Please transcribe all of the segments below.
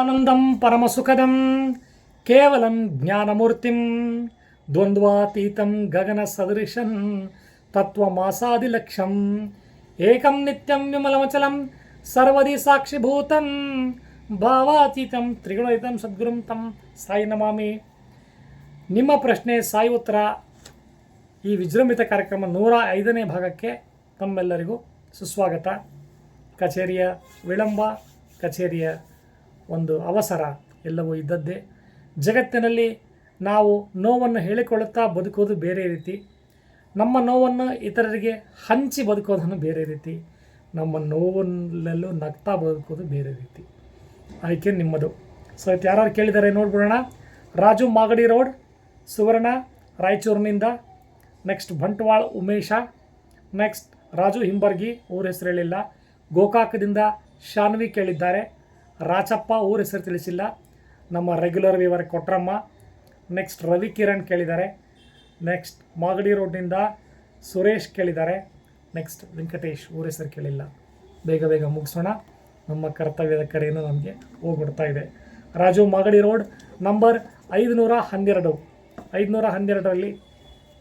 ಆನಂದಂ ಪರಮಸುಖದಂ, ಕೇವಲಂ ಜ್ಞಾನಮೂರ್ತಿಂ, ದ್ವಂದ್ವಾತೀತಂ ಗಗನ ಸದೃಶಂ ತತ್ವಮಾಸಾದಿಲಕ್ಷಂ ಏಕಂ ನಿತ್ಯಂ ವಿಮಲಮಚಲಂ ಸರ್ವದಿ ಸಾಕ್ಷಿಭೂತಂ, ಭಾವಾತೀತಂ ತ್ರಿಗುಣಯಿತಂ ಸದ್ಗುರುಂ ತಂ ಸಾಯಿ ನಮಾಮಿ. ನಿಮ್ಮ ಪ್ರಶ್ನೆ ಸಾಯಿ ಉತ್ತರ. ಈ ವಿಜೃಂಭಿತ ಕಾರ್ಯಕ್ರಮ ನೂರ ಐದನೇ ಭಾಗಕ್ಕೆ ತಮ್ಮೆಲ್ಲರಿಗೂ ಸುಸ್ವಾಗತ. ಕಚೇರಿಯ ವಿಳಂಬ, ಕಚೇರಿಯ ಒಂದು ಅವಸರ ಎಲ್ಲವೂ ಇದ್ದದ್ದೇ. ಜಗತ್ತಿನಲ್ಲಿ ನಾವು ನೋವನ್ನು ಹೇಳಿಕೊಳ್ಳುತ್ತಾ ಬದುಕೋದು ಬೇರೆ ರೀತಿ. ನಮ್ಮ ನೋವನ್ನು ಇತರರಿಗೆ ಹಂಚಿ ಬದುಕೋದನ್ನು ಬೇರೆ ರೀತಿ. ನಮ್ಮ ನೋವಲ್ಲೂ ನಗ್ತಾ ಬದುಕೋದು ಬೇರೆ ರೀತಿ. ಆಯ್ಕೆ ನಿಮ್ಮದು. ಸೊ ಇವತ್ತು ಯಾರು ಕೇಳಿದ್ದಾರೆ ನೋಡ್ಬಿಡೋಣ. ರಾಜು ಮಾಗಡಿ ರೋಡ್, ಸುವರ್ಣ ರಾಯಚೂರಿನಿಂದ ನೆಕ್ಸ್ಟ್ ಬಂಟ್ವಾಳ ಉಮೇಶ ನೆಕ್ಸ್ಟ್ ರಾಜು ಹಿಂಬರ್ಗಿ, ಊರ ಹೆಸರು ಹೇಳಿಲ್ಲ. ಗೋಕಾಕದಿಂದ ಶಾನ್ವಿ ಕೇಳಿದ್ದಾರೆ. ರಾಚಪ್ಪ ಊರ ಹೆಸರು ತಿಳಿಸಿಲ್ಲ. ನಮ್ಮ ರೆಗ್ಯುಲರ್ ವಿವರ ಕೊಟ್ರಮ್ಮ. ನೆಕ್ಸ್ಟ್ ರವಿ ಕಿರಣ್ ಕೇಳಿದ್ದಾರೆ. ನೆಕ್ಸ್ಟ್ ಮಾಗಡಿ ರೋಡ್ನಿಂದ ಸುರೇಶ್ ಕೇಳಿದ್ದಾರೆ. ನೆಕ್ಸ್ಟ್ ವೆಂಕಟೇಶ್ ಊರ ಹೆಸರು ಕೇಳಿಲ್ಲ. ಬೇಗ ಬೇಗ ಮುಗಿಸೋಣ. ನಮ್ಮ ಕರ್ತವ್ಯದ ಕರೆಯನ್ನು ನಮಗೆ ಹೋಗ್ಬಿಡ್ತಾ ಇದೆ. ರಾಜು ಮಾಗಡಿ ರೋಡ್ ನಂಬರ್ ಐದುನೂರ ಹನ್ನೆರಡು. ಐದುನೂರ ಹನ್ನೆರಡರಲ್ಲಿ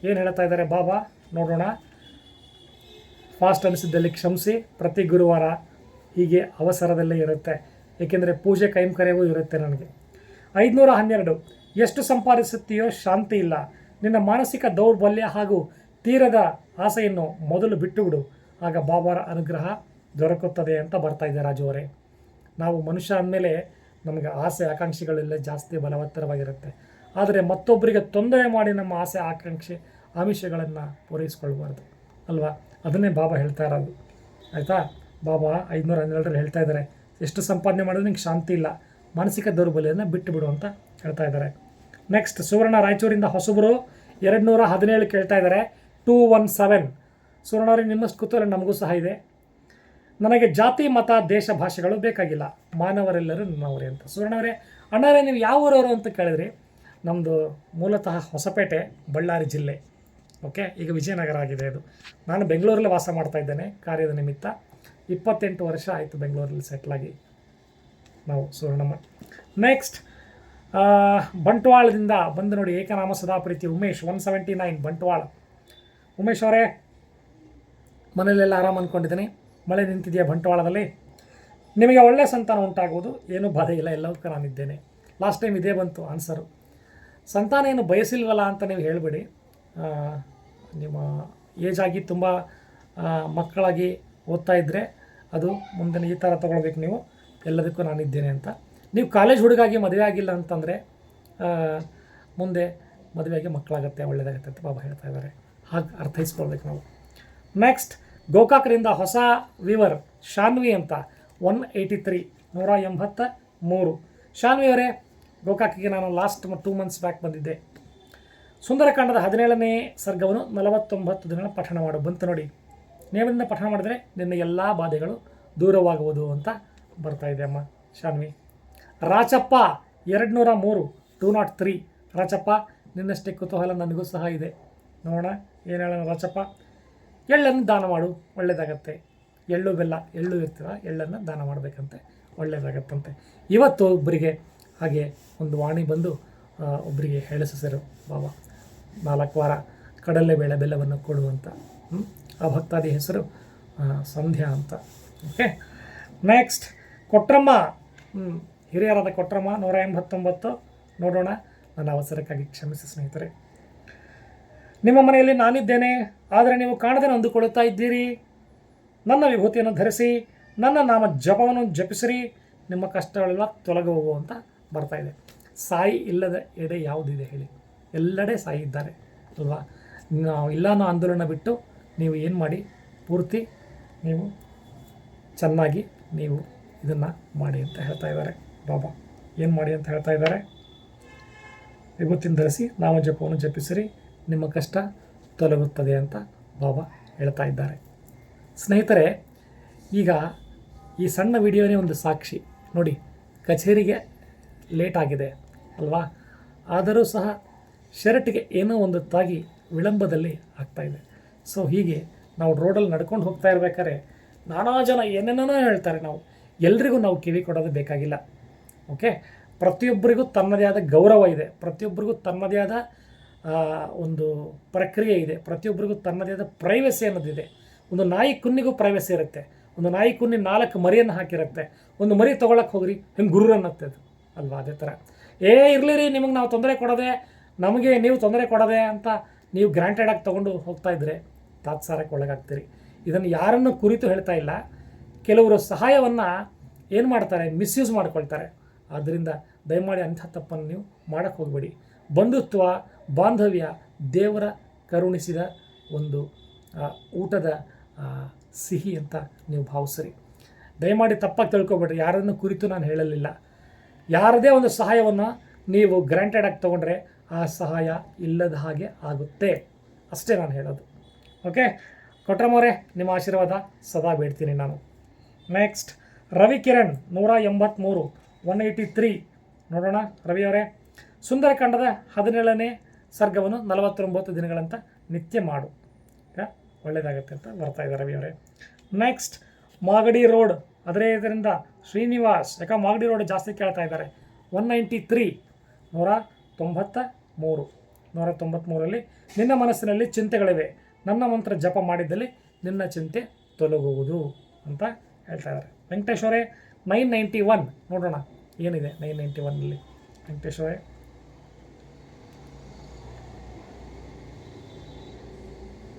ಏನು ಹೇಳ್ತಾ ಇದ್ದಾರೆ ಬಾಬಾ? ನೋಡೋಣ. ಫಾಸ್ಟ್ ಅನಿಸಿದ್ದಲ್ಲಿ ಕ್ಷಮಿಸಿ. ಪ್ರತಿ ಗುರುವಾರ ಹೀಗೆ ಅವಸರದಲ್ಲೇ ಇರುತ್ತೆ. ಏಕೆಂದರೆ ಪೂಜೆ ಕೈಂಕರ್ಯವೂ ಇರುತ್ತೆ ನನಗೆ. ಐದುನೂರ ಹನ್ನೆರಡು, ಎಷ್ಟು ಸಂಪಾದಿಸುತ್ತೀಯೋ ಶಾಂತಿ ಇಲ್ಲ. ನಿನ್ನ ಮಾನಸಿಕ ದೌರ್ಬಲ್ಯ ಹಾಗೂ ತೀರದ ಆಸೆಯನ್ನು ಮೊದಲು ಬಿಟ್ಟುಬಿಡು. ಆಗ ಬಾಬಾರ ಅನುಗ್ರಹ ದೊರಕುತ್ತದೆ ಅಂತ ಬರ್ತಾ ಇದೆ ರಾಜು ಅವರೇ. ನಾವು ಮನುಷ್ಯ ಅಂದಮೇಲೆ ನಮಗೆ ಆಸೆ ಆಕಾಂಕ್ಷೆಗಳೆಲ್ಲ ಜಾಸ್ತಿ ಬಲವತ್ತರವಾಗಿರುತ್ತೆ. ಆದರೆ ಮತ್ತೊಬ್ಬರಿಗೆ ತೊಂದರೆ ಮಾಡಿ ನಮ್ಮ ಆಸೆ ಆಕಾಂಕ್ಷೆ ಆಮಿಷಗಳನ್ನು ಪೂರೈಸಿಕೊಳ್ಬಾರ್ದು ಅಲ್ವಾ? ಅದನ್ನೇ ಬಾಬಾ ಹೇಳ್ತಾ ಇರೋದು. ಆಯಿತಾ? ಬಾಬಾ ಐದುನೂರ ಹನ್ನೆರಡರಲ್ಲಿ ಹೇಳ್ತಾ ಇದ್ದಾರೆ. ಎಷ್ಟು ಸಂಪಾದನೆ ಮಾಡಿದ್ರೆ ನಿಂಗೆ ಶಾಂತಿ ಇಲ್ಲ. ಮಾನಸಿಕ ದೌರ್ಬಲ್ಯನ ಬಿಟ್ಟು ಬಿಡು ಅಂತ ಹೇಳ್ತಾ ಇದ್ದಾರೆ. ನೆಕ್ಸ್ಟ್ ಸುವರ್ಣ ರಾಯಚೂರಿಂದ ಹೊಸಬರು ಎರಡು ನೂರ ಹದಿನೇಳು ಕೇಳ್ತಾ ಇದ್ದಾರೆ. ಟೂ ಒನ್ ಸೆವೆನ್ ಸುವರ್ಣವ್ರಿಗೆ ನಿಮ್ಮಷ್ಟು ಕುತೂಹಲ ನಮಗೂ ಸಹ ಇದೆ. ನನಗೆ ಜಾತಿ, ಮತ, ದೇಶ ಭಾಷೆಗಳು ಬೇಕಾಗಿಲ್ಲ. ಮಾನವರೆಲ್ಲರೂ ನನ್ನವರೇ ಅಂತ. ಸುವರ್ಣವರೇ ಅಣ್ಣರೇ, ನೀವು ಯಾವ ಊರವರು ಅಂತ ಕೇಳಿದ್ರಿ? ನಮ್ಮದು ಮೂಲತಃ ಹೊಸಪೇಟೆ, ಬಳ್ಳಾರಿ ಜಿಲ್ಲೆ. ಓಕೆ ಈಗ ವಿಜಯನಗರ ಆಗಿದೆ ಅದು. ನಾನು ಬೆಂಗಳೂರಲ್ಲಿ ವಾಸ ಮಾಡ್ತಾ ಇದ್ದೇನೆ, ಕಾರ್ಯದ ನಿಮಿತ್ತ. ಇಪ್ಪತ್ತೆಂಟು ವರ್ಷ ಆಯಿತು ಬೆಂಗಳೂರಲ್ಲಿ ಸೆಟ್ಲಾಗಿ ನಾವು ಸುವರ್ಣಮ್ಮ. ನೆಕ್ಸ್ಟ್ ಬಂಟ್ವಾಳದಿಂದ ಬಂದು ನೋಡಿ ಏಕನಾಮ ಸದಾ ಪ್ರೀತಿ Umesh one seventy nine Bantwal. Umesh ಅವರೇ, ಮನೆಯಲ್ಲೆಲ್ಲ ಆರಾಮ್ ಅಂದ್ಕೊಂಡಿದ್ದೀನಿ ಮಳೆ ನಿಂತಿದೆಯಾ ಬಂಟ್ವಾಳದಲ್ಲಿ? ನಿಮಗೆ ಒಳ್ಳೆಯ ಸಂತಾನ ಉಂಟಾಗುವುದು. ಏನೂ ಬಾಧೆ ಇಲ್ಲ, ಎಲ್ಲದಕ್ಕೂ ನಾನಿದ್ದೇನೆ ಲಾಸ್ಟ್ ಟೈಮ್ ಇದೇ ಬಂತು ಆನ್ಸರು ಸಂತಾನ ಏನು ಬಯಸಿಲ್ವಲ್ಲ ಅಂತ ನೀವು ಹೇಳಿಬಿಡಿ. ನಿಮ್ಮ ಏಜ್ ಆಗಿ ತುಂಬ ಮಕ್ಕಳಾಗಿ ಓದ್ತಾ ಇದ್ದರೆ ಅದು ಮುಂದಿನ ಈ ಥರ ತೊಗೊಳ್ಬೇಕು ನೀವು. ಎಲ್ಲದಕ್ಕೂ ನಾನು ಇದ್ದೇನೆ ಅಂತ. ನೀವು ಕಾಲೇಜ್ ಹುಡುಗಾಗಿ ಮದುವೆ ಆಗಿಲ್ಲ ಅಂತಂದರೆ ಮುಂದೆ ಮದುವೆಗೆ ಮಕ್ಕಳಾಗತ್ತೆ ಒಳ್ಳೆಯದಾಗತ್ತೆ ಅಂತ ಬಾಬಾ ಹೇಳ್ತಾ ಇದ್ದಾರೆ. ಹಾಗೆ ಅರ್ಥೈಸ್ಕೊಳ್ಬೇಕು ನಾವು. ನೆಕ್ಸ್ಟ್ ಗೋಕಾಕರಿಂದ ಹೊಸ ವಿವರ್ ಶಾನ್ವಿ ಅಂತ ಒನ್ ಏಯ್ಟಿ ತ್ರೀ ನೂರ ಎಂಬತ್ತ ಮೂರು ಶಾನ್ವಿ ಅವರೇ, ಗೋಕಾಕಿಗೆ ನಾನು ಲಾಸ್ಟ್ ಟೂ ಮಂತ್ಸ್ ಬ್ಯಾಕ್ ಬಂದಿದ್ದೆ. ಸುಂದರಕಾಂಡದ ಹದಿನೇಳನೇ ಸರ್ಗವನ್ನು ನಲವತ್ತೊಂಬತ್ತು ದಿನ ಪಠಣ ಮಾಡು, ಬಂತು ನೋಡಿ. ನಿಯಮದಿಂದ ಪಠಣ ಮಾಡಿದರೆ ನಿನ್ನ ಎಲ್ಲ ಬಾಧೆಗಳು ದೂರವಾಗುವುದು ಅಂತ ಬರ್ತಾ ಇದೆ ಅಮ್ಮ. ಶಾನ್ವಿ. ರಾಚಪ್ಪ ಎರಡು ನೂರ ಮೂರು ಟೂ ನಾಟ್ ತ್ರೀ ರಾಚಪ್ಪ, ನಿನ್ನಷ್ಟೇ ಕುತೂಹಲ ನನಗೂ ಸಹ ಇದೆ. ನೋಡೋಣ, ಏನು ಹೇಳೋಣ ರಾಚಪ್ಪ? ಎಳ್ಳನ್ನು ದಾನ ಮಾಡು ಒಳ್ಳೆಯದಾಗತ್ತೆ ಎಳ್ಳು ಬೆಲ್ಲ, ಎಳ್ಳು ಇರ್ತೀರ ಎಳ್ಳನ್ನು ದಾನ ಮಾಡಬೇಕಂತೆ ಒಳ್ಳೆಯದಾಗತ್ತಂತೆ ಇವತ್ತು ಒಬ್ಬರಿಗೆ ಹಾಗೆ ಒಂದು ವಾಣಿ ಬಂದು ಒಬ್ಬರಿಗೆ ಹೇಳಿಸಿದರು ಬಾಬಾ. ನಾಲ್ಕು ವಾರ. ಕಡಲೆಬೇಳೆ ಬೆಲ್ಲವನ್ನು ಕೊಡುವಂಥ? ಆ ಭಕ್ತಾದಿ ಹೆಸರು ಸಂಧ್ಯಾ ಅಂತ. Okay next Kotramma. ಹಿರಿಯರಾದ ಕೊಟ್ರಮ್ಮ, ನೂರ ಎಂಬತ್ತೊಂಬತ್ತು. ನೋಡೋಣ, ನನ್ನ ಅವಸರಕ್ಕಾಗಿ ಕ್ಷಮಿಸಿ ಸ್ನೇಹಿತರೆ. ನಿಮ್ಮ ಮನೆಯಲ್ಲಿ ನಾನಿದ್ದೇನೆ, ಆದರೆ ನೀವು ಕಾಣದೆ ಅಂದುಕೊಳ್ಳುತ್ತಾ ಇದ್ದೀರಿ. ನನ್ನ ವಿಭೂತಿಯನ್ನು ಧರಿಸಿ, ನನ್ನ ನಾಮ ಜಪವನ್ನು ಜಪಿಸಿರಿ. ನಿಮ್ಮ ಕಷ್ಟಗಳೆಲ್ಲ ತೊಲಗುವು ಅಂತ ಬರ್ತಾ ಇದೆ. ಸಾಯಿ ಇಲ್ಲದ ಎಡೆ ಯಾವುದಿದೆ ಹೇಳಿ. ಎಲ್ಲೆಡೆ ಸಾಯಿ ಇದ್ದಾರೆ, ಅಲ್ವಾ? ನಾವು ಇಲ್ಲ ಅನ್ನೋ ಆಂದೋಲನ ಬಿಟ್ಟು ನೀವು ಏನು ಮಾಡಿ? ಪೂರ್ತಿ ನೀವು ಚೆನ್ನಾಗಿ ನೀವು ಇದನ್ನು ಮಾಡಿ ಅಂತ ಹೇಳ್ತಾ ಇದ್ದಾರೆ. ಬಾಬಾ, ಏನು ಮಾಡಿ ಅಂತ ಹೇಳ್ತಾ ಇದ್ದಾರೆ? ವಿಭೂತಿನ ಧರಿಸಿ ನಾಮ ಜಪವನ್ನು ಜಪಿಸಿರಿ. ನಿಮ್ಮ ಕಷ್ಟ ತೊಲಗುತ್ತದೆ ಅಂತ ಬಾಬಾ ಹೇಳ್ತಾ ಇದ್ದಾರೆ. ಸ್ನೇಹಿತರೆ, ಈಗ ಈ ಸಣ್ಣ ವಿಡಿಯೋನೇ ಒಂದು ಸಾಕ್ಷಿ. ನೋಡಿ, ಕಚೇರಿಗೆ ಲೇಟ್ ಆಗಿದೆ ಅಲ್ವಾ? ಆದರೂ ಸಹ ಶರ್ಟ್ಗೆ ಏನೋ ಒಂದು ತಾಗಿ ವಿಳಂಬದಲ್ಲಿ ಆಗ್ತಾ ಇದೆ. ಸೊ ಹೀಗೆ ನಾವು ರೋಡಲ್ಲಿ ನಡ್ಕೊಂಡು ಹೋಗ್ತಾ ಇರ್ಬೇಕಾದ್ರೆ ನಾನಾ ಜನ ಏನೇನೋ ಹೇಳ್ತಾರೆ ನಾವು. ಎಲ್ರಿಗೂ ನಾವು ಕಿವಿ ಕೊಡೋದು ಬೇಕಾಗಿಲ್ಲ. ಓಕೆ ಪ್ರತಿಯೊಬ್ಬರಿಗೂ ತನ್ನದೇ ಆದ ಗೌರವ ಇದೆ. ಪ್ರತಿಯೊಬ್ಬರಿಗೂ ತನ್ನದೇ ಆದ ಒಂದು ಪ್ರಕ್ರಿಯೆ ಇದೆ. ಪ್ರತಿಯೊಬ್ಬರಿಗೂ ತನ್ನದೇ ಆದ ಪ್ರೈವಸಿ ಅನ್ನೋದಿದೆ ಒಂದು ನಾಯಿ ಕುನ್ನಿಗೂ ಪ್ರೈವಸಿ ಇರುತ್ತೆ. ಒಂದು ನಾಯಿ ಕುನ್ನಿ ನಾಲ್ಕು ಮರಿಯನ್ನು ಹಾಕಿರುತ್ತೆ. ಒಂದು ಮರಿ ತೊಗೊಳಕ್ಕೆ ಹೋಗ್ರಿ, ಹಿಂಗೆ ಗುರು ಅನ್ನತ್ತೆ ಅದು. ಅಲ್ವಾ? ಅದೇ ಥರ ಏ, ಇರಲಿ ರೀ, ನಿಮಗೆ ನಾವು ತೊಂದರೆ ಕೊಡೋದೆ, ನಮಗೆ ನೀವು ತೊಂದರೆ ಕೊಡೋದೆ ಅಂತ ನೀವು ಗ್ರ್ಯಾಂಟೆಡ್ ಆಗಿ ತೊಗೊಂಡು ಹೋಗ್ತಾ ಇದ್ದರೆ ತಾತ್ಸಾರಕ್ಕೆ ಒಳಗಾಗ್ತೀರಿ. ಇದನ್ನು ಯಾರನ್ನು ಕುರಿತು ಹೇಳ್ತಾ ಇಲ್ಲ. ಕೆಲವರು ಸಹಾಯವನ್ನು ಏನು ಮಾಡ್ತಾರೆ? ಮಿಸ್ಯೂಸ್ ಮಾಡ್ಕೊಳ್ತಾರೆ. ಆದ್ದರಿಂದ ದಯಮಾಡಿ ಅಂಥ ತಪ್ಪನ್ನು ನೀವು ಮಾಡೋಕ್ಕೆ ಹೋಗಬೇಡಿ. ಬಂಧುತ್ವ, ಬಾಂಧವ್ಯ, ದೇವರ ಕರುಣಿಸಿದ ಒಂದು ಊಟದ ಸಿಹಿ ಅಂತ ನೀವು ಭಾವಿಸ್ರಿ. ದಯಮಾಡಿ ತಪ್ಪಾಗಿ ತಿಳ್ಕೊಬೇಡ್ರಿ. ಯಾರನ್ನು ಕುರಿತು ನಾನು ಹೇಳಲಿಲ್ಲ. ಯಾರದೇ ಒಂದು ಸಹಾಯವನ್ನು ನೀವು ಗ್ರ್ಯಾಂಟೆಡ್ ಆಗಿ ತೊಗೊಂಡ್ರೆ ಆ ಸಹಾಯ ಇಲ್ಲದ ಹಾಗೆ ಆಗುತ್ತೆ. ಅಷ್ಟೇ ನಾನು ಹೇಳೋದು. ಓಕೆ ಕೊಟ್ರಮೋರೆ ನಿಮ್ಮ ಆಶೀರ್ವಾದ ಸದಾ ಬೇಡ್ತೀನಿ ನಾನು. ನೆಕ್ಸ್ಟ್ ರವಿ ಕಿರಣ್ ನೂರ ಎಂಬತ್ತ್ಮೂರು ಒನ್ ಏಯ್ಟಿ ತ್ರೀ ನೋಡೋಣ, ರವಿ ಅವರೇ. ಸುಂದರಕಾಂಡದ ಹದಿನೇಳನೇ ಸರ್ಗವನ್ನು ನಲವತ್ತೊಂಬತ್ತು ದಿನಗಳಂತ ನಿತ್ಯ ಮಾಡು. ಒಳ್ಳೆಯದಾಗುತ್ತೆ ಅಂತ ಬರ್ತಾ ಇದ್ದಾರೆ ರವಿ ಅವರೇ. Next Magadi road. ಅದರೇ ಇದರಿಂದ ಶ್ರೀನಿವಾಸ್, ಯಾಕೆ ಮಾಗಡಿ ರೋಡ್ ಜಾಸ್ತಿ ಕೇಳ್ತಾ ಇದ್ದಾರೆ. ಒನ್ ನೈಂಟಿ ತ್ರೀ ನೂರ ತೊಂಬತ್ತ ಮೂರು, ನೂರ ತೊಂಬತ್ತ್ಮೂರರಲ್ಲಿ ನಿನ್ನ ಮನಸ್ಸಿನಲ್ಲಿ ಚಿಂತೆಗಳಿವೆ. ನನ್ನ ಮಂತ್ರ ಜಪ ಮಾಡಿದ್ದಲ್ಲಿ ನಿನ್ನ ಚಿಂತೆ ತೊಲಗುವುದು ಅಂತ ಹೇಳ್ತಾ ಇದ್ದಾರೆ. ವೆಂಕಟೇಶ್ವರೇ, ನೈನ್ ನೈಂಟಿ ಒನ್ ನೋಡೋಣ ಏನಿದೆ ನೈನ್ ನೈಂಟಿ ಒನ್ನಲ್ಲಿ. ವೆಂಕಟೇಶ್ವರೇ.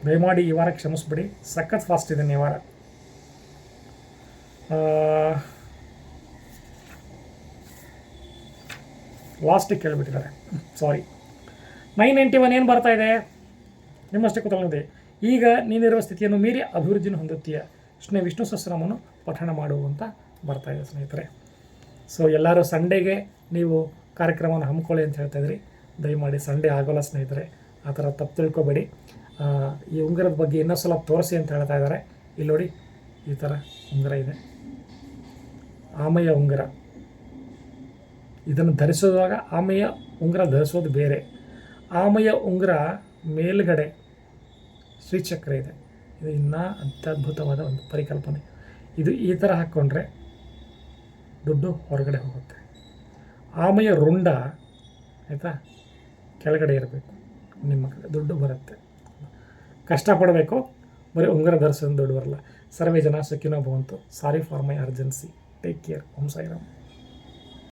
ದಯಮಾಡಿ ಈ ವಾರ ಕ್ಷಮಿಸ್ಬಿಡಿ. ಸಖತ್ ಫಾಸ್ಟ್ ಇದೆ ಈ ವಾರ. ಲಾಸ್ಟಿಗೆ ಕೇಳಿಬಿಟ್ಟಿದ್ದಾರೆ. ಸಾರಿ ನೈನ್ ನೈಂಟಿ ಒನ್ ಏನು ಬರ್ತಾ ಇದೆ? ನಿಮ್ಮಷ್ಟೇ ಕೂತ್ಕೊಂಡಿದೆ ಈಗ ನೀನಿರುವ ಸ್ಥಿತಿಯನ್ನು ಮೀರಿ ಅಭಿವೃದ್ಧಿಯನ್ನು ಹೊಂದುತ್ತೀಯ. ಕೃಷ್ಣ ವಿಷ್ಣು ಸಹಸ್ರನಾಮವನ್ನು ಪಠಣ ಮಾಡುವಂತ ಬರ್ತಾ ಇದೆ ಸ್ನೇಹಿತರೆ. ಸೊ ಎಲ್ಲರೂ ಸಂಡೇಗೆ ನೀವು ಕಾರ್ಯಕ್ರಮವನ್ನು ಹಮ್ಮಿಕೊಳ್ಳಿ ಅಂತ ಹೇಳ್ತಾ ಇದ್ರಿ. ದಯಮಾಡಿ ಸಂಡೇ ಆಗೋಲ್ಲ ಸ್ನೇಹಿತರೆ. ಆ ಥರ ತಪ್ಪು ತಿಳ್ಕೊಬೇಡಿ. ಈ ಉಂಗುರದ ಬಗ್ಗೆ ಇನ್ನೊಂದು ಸಲ ತೋರಿಸಿ ಅಂತ ಹೇಳ್ತಾ ಇದ್ದಾರೆ. ಇಲ್ಲಿ ನೋಡಿ, ಈ ಥರ ಉಂಗುರ ಇದೆ. ಆಮೆಯ ಉಂಗುರ. ಇದನ್ನು ಧರಿಸುವಾಗ ಆಮೆಯ ಉಂಗುರ ಧರಿಸೋದು ಬೇರೆ. ಆಮೆಯ ಉಂಗುರ ಮೇಲ್ಗಡೆ ಶ್ರೀಚಕ್ರ ಇದೆ. ಇದು ಇನ್ನೂ ಅತ್ಯದ್ಭುತವಾದ ಒಂದು ಪರಿಕಲ್ಪನೆ. ಇದು ಈ ಥರ ಹಾಕ್ಕೊಂಡ್ರೆ ದುಡ್ಡು ಹೊರಗಡೆ ಹೋಗುತ್ತೆ. ಆಮೆಯ ರುಂಡ ಆಯಿತಾ? ಕೆಳಗಡೆ ಇರಬೇಕು. ನಿಮ್ಮ ಕಡೆ ದುಡ್ಡು ಬರುತ್ತೆ. ಕಷ್ಟಪಡಬೇಕು. ಬರೀ ಉಂಗುರ ಧರಿಸೋದು ದುಡ್ಡು ಬರಲ್ಲ. ಸರ್ವೇ ಜನ ಸುಖಿನೋ ಭವಂತು. Sorry for my urgency. Take care. Om Sairam.